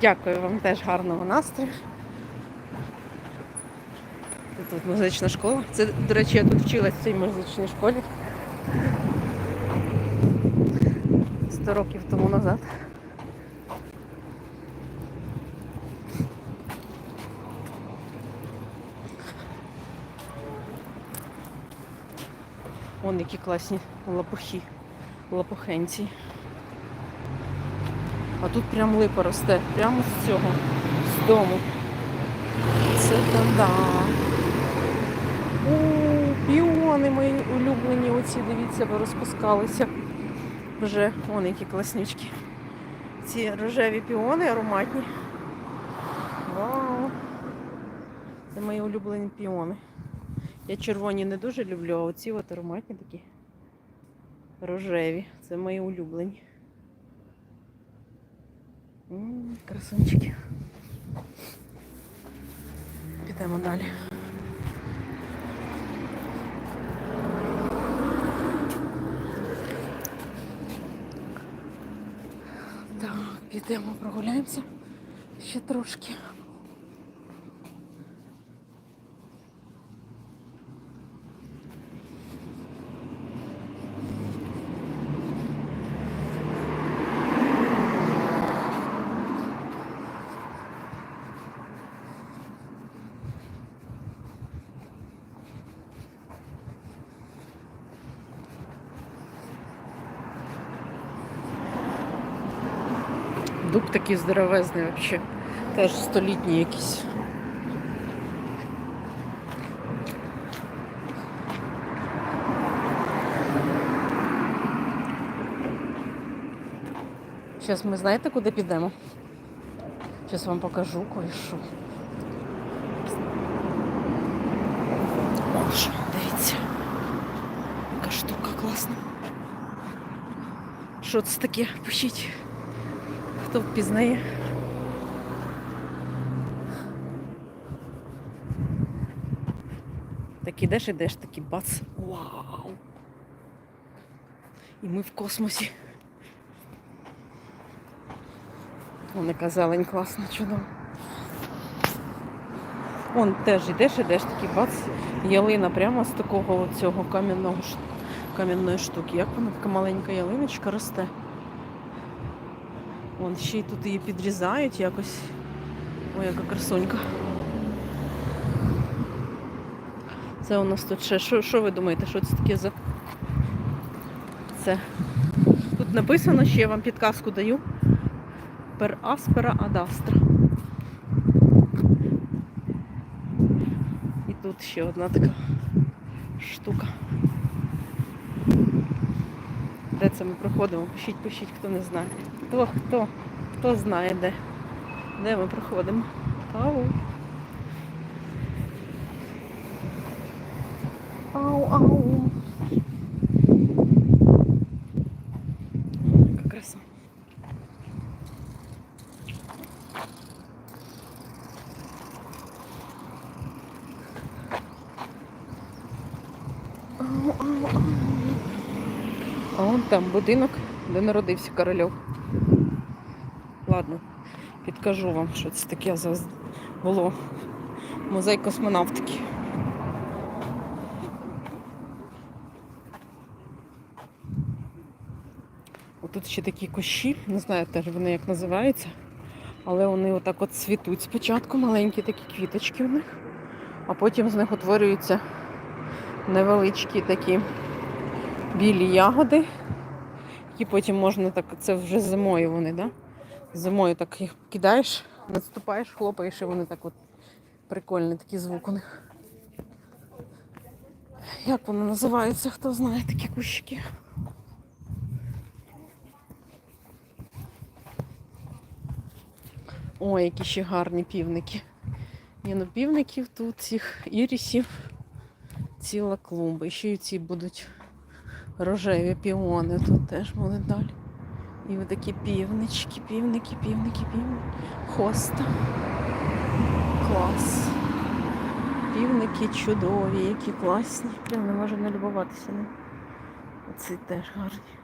Дякую вам теж гарного настрою. Тут музична школа. Це, до речі, я тут вчилась в цій музичній школі. Сто років тому назад. Вон які класні лопухи, лопухенці. А тут прям липа росте, прямо з цього, з дому. Це то да. Піони мої улюблені, оці, дивіться, розпускалися. Вже вон які класнючки. Ці рожеві піони ароматні. Вау! Це мої улюблені піони. Я червоні не дуже люблю, а оці от ароматні такі рожеві. Це мої улюблені. Красунчики. Підемо далі. Так, підемо прогуляємося ще трошки. Дуб такий здоровезний взагалі. Теж столітній якийсь. Зараз ми знаєте, куди підемо? Зараз вам покажу кое-що. Дивіться. Яка штука класна. Що це таке? Пишіть. Хто впізнає? Так ідеш, ідеш, такий бац. Вау! І ми в космосі. Вон яка зелень класна, чудова. Вон теж ідеш, ідеш, такий бац. Ялина прямо з такого цього кам'яного кам'яної штуки. Як вона така маленька ялиночка росте. Вон ще й тут її підрізають якось. Ой, яка красунька. Це у нас тут ще. Що, що ви думаєте, що це таке за. Це. Тут написано, ще я вам підказку даю. Aspera ad astra. І тут ще одна така штука. Де це ми проходимо? Пишіть, пишіть, хто не знає. Хто, хто, хто знає де. Де ми проходимо? Ау. Ау, ау. Краса. Ау, ау, ау. А вон там будинок, де народився корольов. Ладно, підкажу вам, що це таке за було. Музей космонавтики. Отут ще такі кущі, не знаю теж вони як називаються, але вони отак от цвітуть спочатку, маленькі такі квіточки в них, а потім з них утворюються невеличкі такі білі ягоди, які потім можна так, це вже зимою вони, да? Зимою так їх кидаєш, наступаєш, хлопаєш, і вони так от прикольний такий звук у них. Як воно називається, хто знає такі кущики? Ой, які ще гарні півники. Ні, ну півників тут цих ірісів ціла клумба. І ще й ці будуть рожеві піони тут теж будуть далі. І такі півнички, півники, півники, півники. Хоста. Клас. Півники чудові, які класні. Прям не можу налюбуватися. Оці теж гарні.